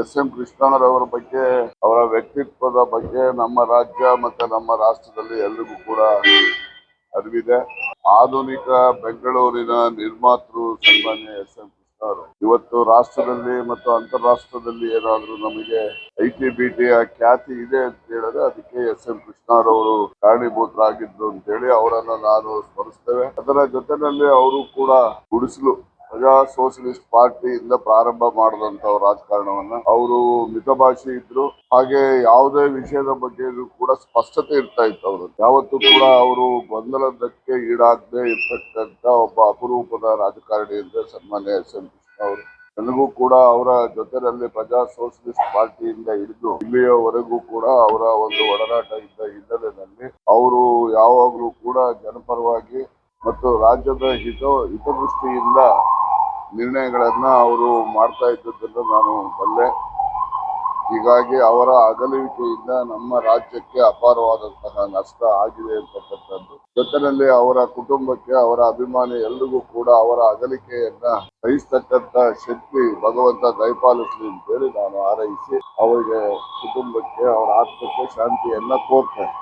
S M ಕೃಷ್ಣರವರ ಬಗ್ಗೆ, ಅವರ ವ್ಯಕ್ತಿತ್ವದ ಬಗ್ಗೆ ನಮ್ಮ ರಾಜ್ಯ ಮತ್ತೆ ನಮ್ಮ ರಾಷ್ಟ್ರದಲ್ಲಿ ಎಲ್ರಿಗೂ ಕೂಡ ಅರಿವಿದೆ. ಆಧುನಿಕ ಬೆಂಗಳೂರಿನ ನಿರ್ಮಾತೃ ಸನ್ಮಾನ್ಯ ಎಸ್ ಎಂ ಕೃಷ್ಣವರು ಇವತ್ತು ರಾಷ್ಟ್ರದಲ್ಲಿ ಮತ್ತು ಅಂತಾರಾಷ್ಟ್ರದಲ್ಲಿ ಏನಾದ್ರೂ ನಮಗೆ ಐ ಟಿ ಬಿ ಖ್ಯಾತಿ ಇದೆ ಅಂತ ಹೇಳಿದ್ರೆ ಅದಕ್ಕೆ ಎಸ್ ಎಂ ಕೃಷ್ಣರವರು ಕಾರಣೀಭೂತರಾಗಿದ್ರು ಅಂತ ಹೇಳಿ ಅವರನ್ನ ನಾನು ಸ್ಮರಿಸ್ತೇವೆ. ಅದರ ಜೊತೆನಲ್ಲಿ ಅವರು ಕೂಡ ಗುಡಿಸಲು ಪ್ರಜಾ ಸೋಷಲಿಸ್ಟ್ ಪಾರ್ಟಿಯಿಂದ ಪ್ರಾರಂಭ ಮಾಡಿದಂತ ರಾಜಕಾರಣವನ್ನ ಅವರು ಮಿತಭಾಷಿ ಇದ್ರು. ಹಾಗೆ ಯಾವುದೇ ವಿಷಯದ ಬಗ್ಗೆ ಕೂಡ ಸ್ಪಷ್ಟತೆ ಇರ್ತಾ ಇತ್ತು ಅವರು ಯಾವತ್ತೂ ಕೂಡ ಅವರು ಗೊಂದಲದಕ್ಕೆ ಈಡಾಗದೆ ಇರ್ತಕ್ಕಂತ ಒಬ್ಬ ಅಪರೂಪದ ರಾಜಕಾರಣಿ ಅಂದ್ರೆ ಸನ್ಮಾನ್ಯ ಎಸ್ ಎಂ ಕೃಷ್ಣ ಅವರು. ನನಗೂ ಕೂಡ ಅವರ ಜೊತೆಯಲ್ಲಿ ಪ್ರಜಾ ಸೋಷಲಿಸ್ಟ್ ಪಾರ್ಟಿಯಿಂದ ಹಿಡಿದು ಇಲ್ಲಿಯವರೆಗೂ ಕೂಡ ಅವರ ಒಂದು ಒಡನಾಟ ಇದ್ದ ಹಿನ್ನೆಲೆಯಲ್ಲಿ ಅವರು ಯಾವಾಗಲೂ ಕೂಡ ಜನಪರವಾಗಿ ಮತ್ತು ರಾಜ್ಯದ ಹಿತ ಹಿತದೃಷ್ಟಿಯಿಂದ ನಿರ್ಣಯಗಳನ್ನ ಅವರು ಮಾಡ್ತಾ ಇದ್ದದ್ದನ್ನು ನಾನು ಬಲ್ಲೆ ಹೀಗಾಗಿ ಅವರ ಅಗಲುವಿಕೆಯಿಂದ ನಮ್ಮ ರಾಜ್ಯಕ್ಕೆ ಅಪಾರವಾದಂತಹ ನಷ್ಟ ಆಗಿದೆ ಅಂತಕ್ಕಂಥದ್ದು. ಜೊತೆಯಲ್ಲಿ ಅವರ ಕುಟುಂಬಕ್ಕೆ, ಅವರ ಅಭಿಮಾನಿ ಎಲ್ರಿಗೂ ಕೂಡ ಅವರ ಅಗಲಿಕೆಯನ್ನ ಸಹಿಸ್ತಕ್ಕಂತ ಶಕ್ತಿ ಭಗವಂತ ದಯಪಾಲಿಸಲಿ ಅಂತೇಳಿ ನಾನು ಹಾರೈಸಿ, ಅವರಿಗೆ ಕುಟುಂಬಕ್ಕೆ, ಅವರ ಆತ್ಮಕ್ಕೆ ಶಾಂತಿಯನ್ನ ಕೋರ್ತೇನೆ